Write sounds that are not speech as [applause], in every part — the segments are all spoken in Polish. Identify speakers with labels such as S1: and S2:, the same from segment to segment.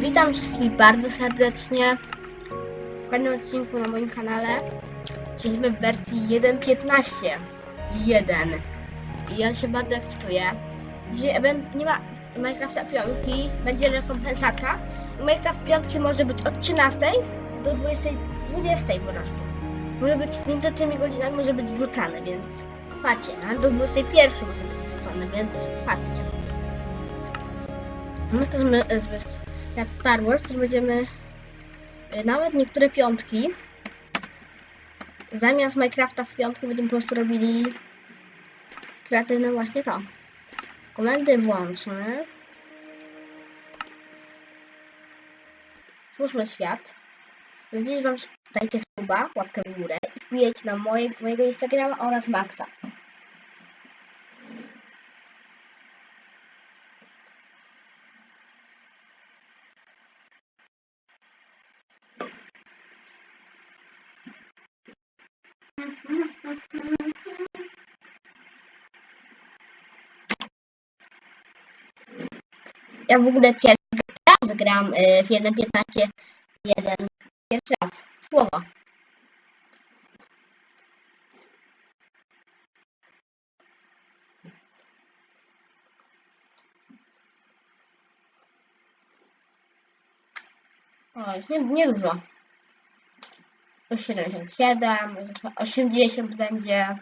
S1: Witam wszystkich bardzo serdecznie w kolejnym odcinku na moim kanale. Siedzimy w wersji 1.15. 1. I ja się bardzo ekscytuję. Dzisiaj nie ma Minecrafta 5, będzie rekompensata. Minecraft 5 może być od 13 do 20, 20 po prostu. Może być między tymi godzinami może być wrzucany, więc patrzcie, a do 21 może być wrzucony, więc patrzcie. My jesteśmy z, z, jak Star Wars, to będziemy y, nawet niektóre piątki zamiast Minecrafta w piątki będziemy po prostu robili kreatywne właśnie to. Komendy włączmy. Twórzmy świat. Jeżeli wam dajcie suba, łapkę w górę i wbijecie na moje, mojego Instagrama oraz Maxa. Ja w ogóle pierwszy raz gram y, w 1.15 1 pierwszy raz. Słowo. O, jest nie, nie dużo. To 77, 80 będzie.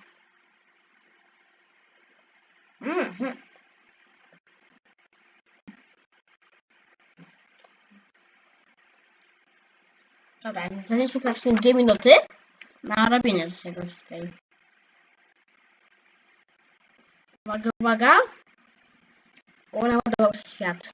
S1: Mhm. Dobra, znaleźliśmy praktycznie 2 minuty na robienie tego z tej. Uwaga, uwaga. O, naładował świat.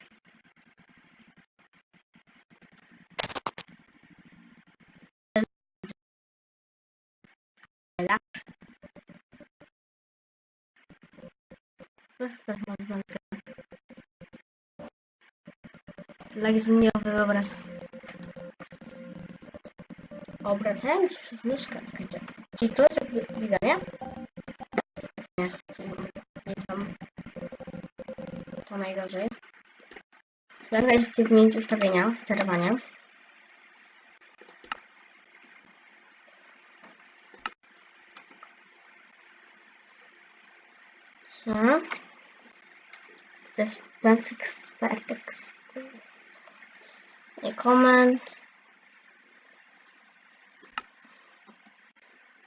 S1: Prosta mazbanka. Lagi zmieniowy obraz. Obracając się przez myszkę, czekajcie. Czyli jakby widać, nie? Nie, tam. To najgorzej. Najszybciej zmienić ustawienia, sterowania. Co? To jest basic text. Nie comment.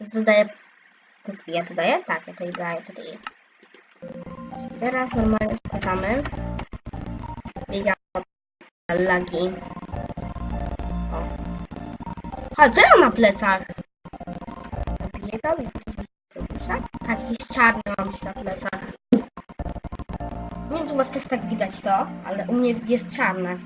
S1: Zadaję. Ja to daję? Tak, ja to daję tutaj. Teraz normalnie sprawdzamy. Biegam lagi. O. Chodź, co ja na plecach? Biegam i mi Tak, jakiś czarny mam gdzieś na plecach. Nie wiem, czy u was też tak widać to, ale u mnie jest czarne.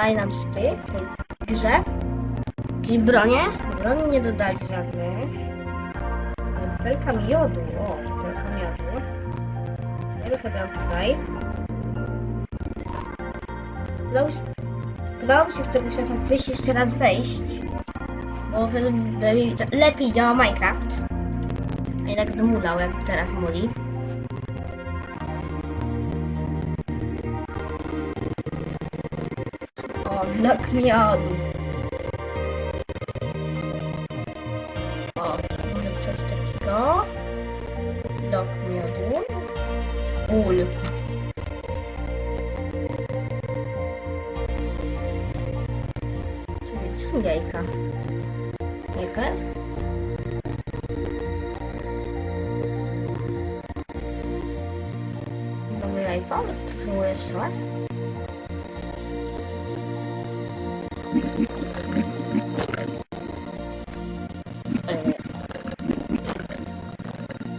S1: Dodali nam tutaj, w tej grze. Jakieś bronie? Broni nie dodali żadnych. Ale butelka miodu. O, butelka miodu. Ja zostawiam tutaj. Udało się, się z tego świata wyjść jeszcze raz wejść. Bo wtedy lepiej, lepiej działa Minecraft. A nie tak zamulał, jak teraz muli. Blok miodu. O, mamy coś takiego. Blok miodu. Ul. Czyli są jajka? Jajka jest? Nowe jajko? Trochę jeszcze. Ej.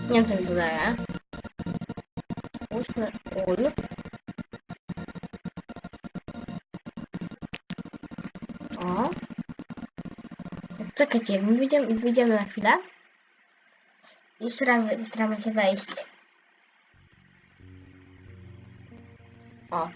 S1: Nie wiem, co mi to daje. Łóżmy ul. O. Czekajcie, my wyjdziemy, wyjdziemy na chwilę. Jeszcze raz staramy się wejść. O.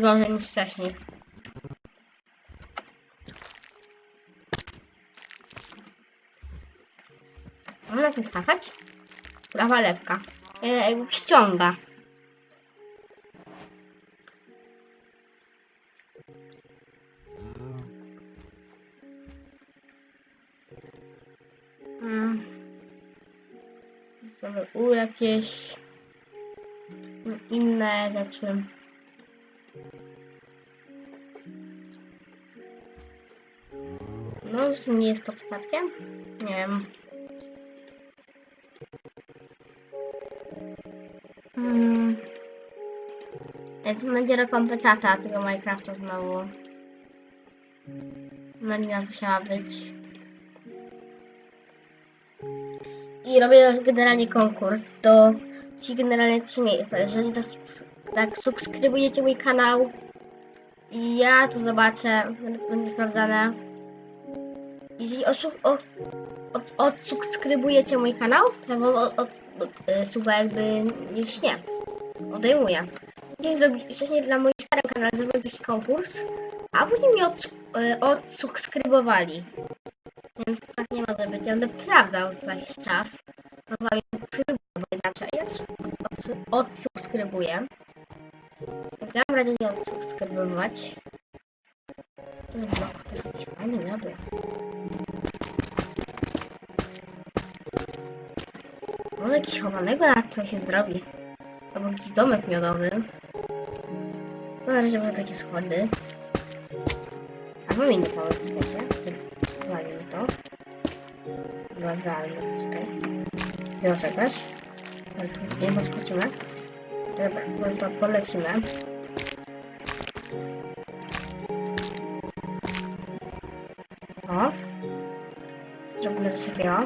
S1: gorzej niż wcześniej. Mam na tym skakać? Prawa lepka. E, jakby ściąga. Mm. U jakieś inne rzeczy. No, nie jest to przypadkiem? Nie wiem. Hmm. To będzie rekompensata tego Minecrafta znowu. Będzie musiała być. I robię generalnie konkurs do ci generalnie trzy miejsca. Jeżeli zas- zasubskrybujecie mój kanał i ja to zobaczę, będę, będzie sprawdzane. Jeżeli od, od, odsubskrybujecie mój kanał, to wam od, od, od, e, suba jakby już nie. Odejmuję. Wcześniej, zrobi, wcześniej dla moich starym kanału zrobiłem taki konkurs, a później mnie od, e, odsubskrybowali. Więc tak nie może być. Ja będę sprawdzał co jakiś czas. No to wam subskrybuję, inaczej ja od, od, odsubskrybuję. Więc ja mam razie nie odsubskrybować. To jest blok, to jest jakiś fajny miodły. Jakiś chowanego na co się zrobi. Albo jakiś domek miodowy. Na razie będą takie schody. A mam inny pomysł, czekajcie. Walimy to. Uważajmy, czekaj. Nie czekać. Ale tu nie poskoczymy. Dobra, no to polecimy. O. Zrobimy coś takiego.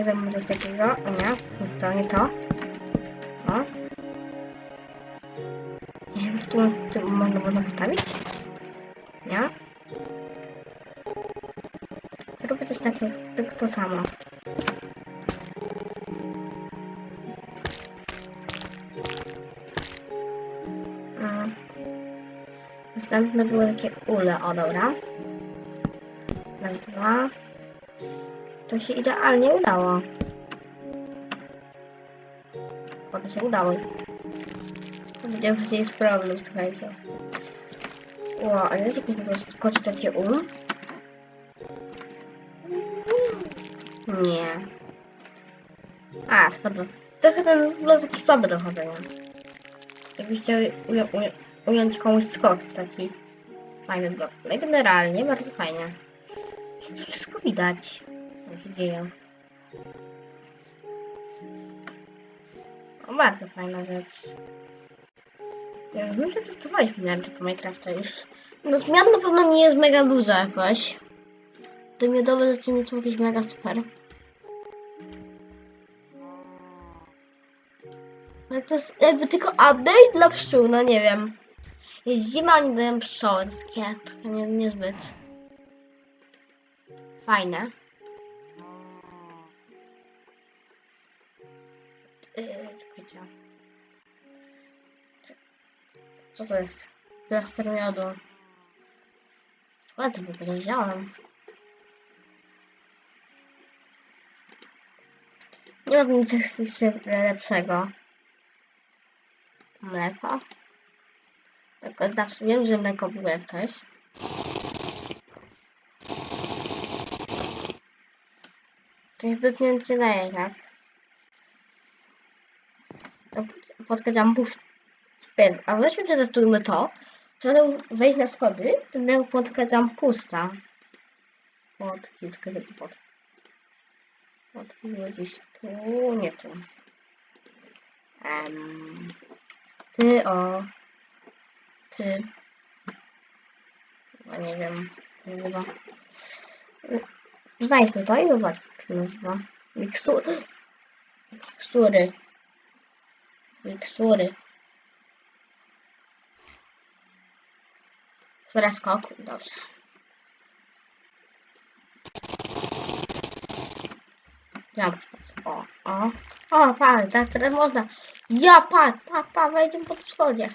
S1: Tutaj zrobimy coś takiego. Nie, to, nie to. O. Nie wiem, czy tu, tu można, można postawić? Nie? Zrobię coś takiego, tylko to samo. Następne były takie ule, o dobra. Raz, dwa. To się idealnie udało. O, to się udało. Widziałem, że jest problem, słuchajcie. Ło, a jest jakieś takie skoczy takie um? Nie. A, spadł. Trochę ten blok taki słaby do chodzenia. Jakbyś chciał ująć komuś skok, taki fajny blok. No generalnie bardzo fajnie. Wszystko widać, się dzieje. O, bardzo fajna rzecz. Ja już my przetestowaliśmy miarczek Minecrafta już. No zmian na pewno nie jest mega dużo jakoś. Te miodowe rzeczy nie są jakieś mega super. Ale to jest jakby tylko update dla pszczół, no nie wiem. Jest zima, oni dają pszczoły, takie trochę nie, niezbyt fajne. Yy, czekajcie. Co- to jest? Plaster miodu. Ładnie by powiedziałam. Nie mam nic jeszcze lepszego. Mleko. Tylko zawsze wiem, że mleko było jak coś. To nic nie daje, tak? To Podkę jumpów spin. A weźmy przetestujmy to. Trzeba wejść na schody, będę podkę jump pusta. Podki, tylko nie pod. Podki były gdzieś tu, nie tu. Um, ty o. Ty. No nie wiem. jak się Nazywa. Znajdźmy to i zobaczmy, jak się nazywa. [gasps] Mikstury. Mikstury. Mikstury. Zaraz skok. Dobrze. Ja o, o, o, pa, tak teraz można. Ja, pa, pa, pa, wejdziemy po wschodzie.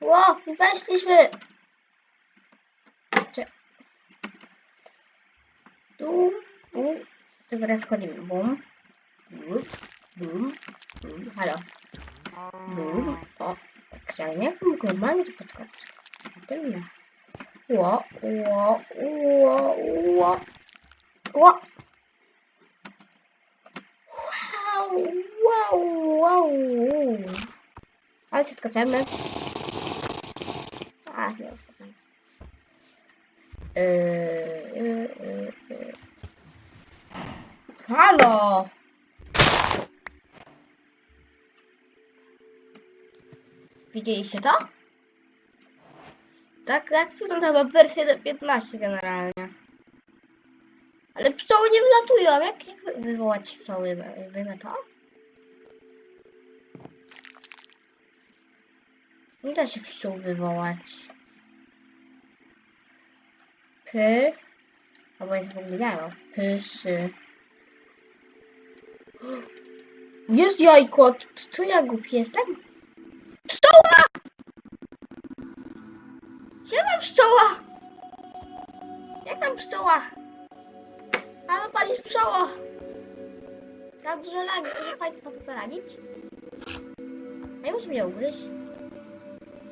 S1: Ło, i weszliśmy. Tu, tu. To zaraz schodzimy. Bum. Bum. Bum. Halo. Bum. O, jak nie mógł normalnie tu podskoczyć. A tym nie. Ło, ło, ło, ło. Ło. Wow, wow, wow. Ale się skoczymy. A, nie skoczymy. Yy, yy, yy, yy. Halo! Widzieliście to? Tak, tak wygląda chyba wersja 1.15 generalnie. Ale pszczoły nie wylatują. Jak, jak wy- wywołać pszczoły? Wyjmę to? Nie da się pszczół wywołać. Py. Albo jest w ogóle jajo. Pyszy. Jest jajko. To ja głupi jestem? Pszczoła! Siema pszczoła! Jak tam pszczoła? Halo pani pszczoło! Tam dużo lagi, nie fajnie stąd to radzić? A ja muszę mnie ugryźć.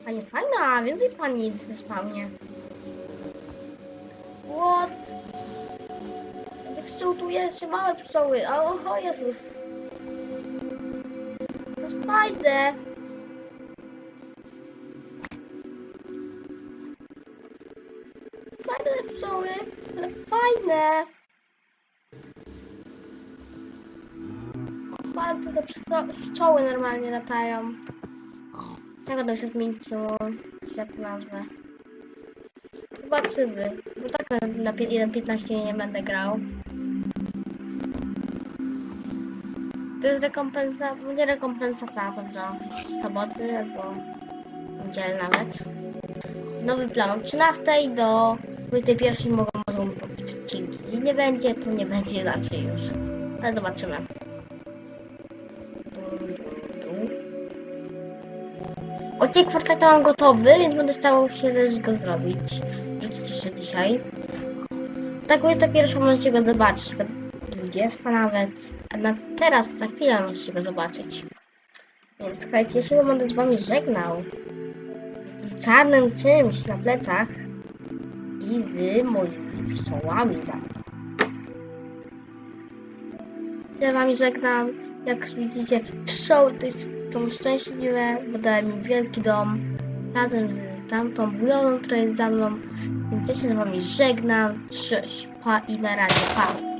S1: Pani fajna, więcej pani w spawnie. What? Tych pszczół tu jest, jeszcze małe pszczoły. O, o Jezus. To jest fajne. Bardzo te pszczo- pszczoły normalnie latają. Jak będą się zmienić tą świat nazwę? Zobaczymy. Bo tak na pi- 1.15 nie będę grał. To jest rekompensa, będzie rekompensata pewno z soboty albo niedzielę nawet. Nowy plan od 13 do 21 mogą, mogą robić odcinki. Jeśli nie będzie, to nie będzie inaczej już. Ale zobaczymy. Odcinek Fortnite mam gotowy, więc będę starał się też go zrobić. Rzucić jeszcze dzisiaj. Tak, 21 możecie go zobaczyć, taka 20 nawet. A na teraz, za chwilę możecie go zobaczyć. Więc słuchajcie, ja się będę z wami żegnał. Z tym czarnym czymś na plecach. I z moimi pszczołami za. Ja wami żegnam. Jak widzicie, pszczoły to jest, są szczęśliwe, bo dają mi wielki dom razem z tamtą budową, która jest za mną. Więc ja się z wami żegnam. Cześć, pa i na razie, pa.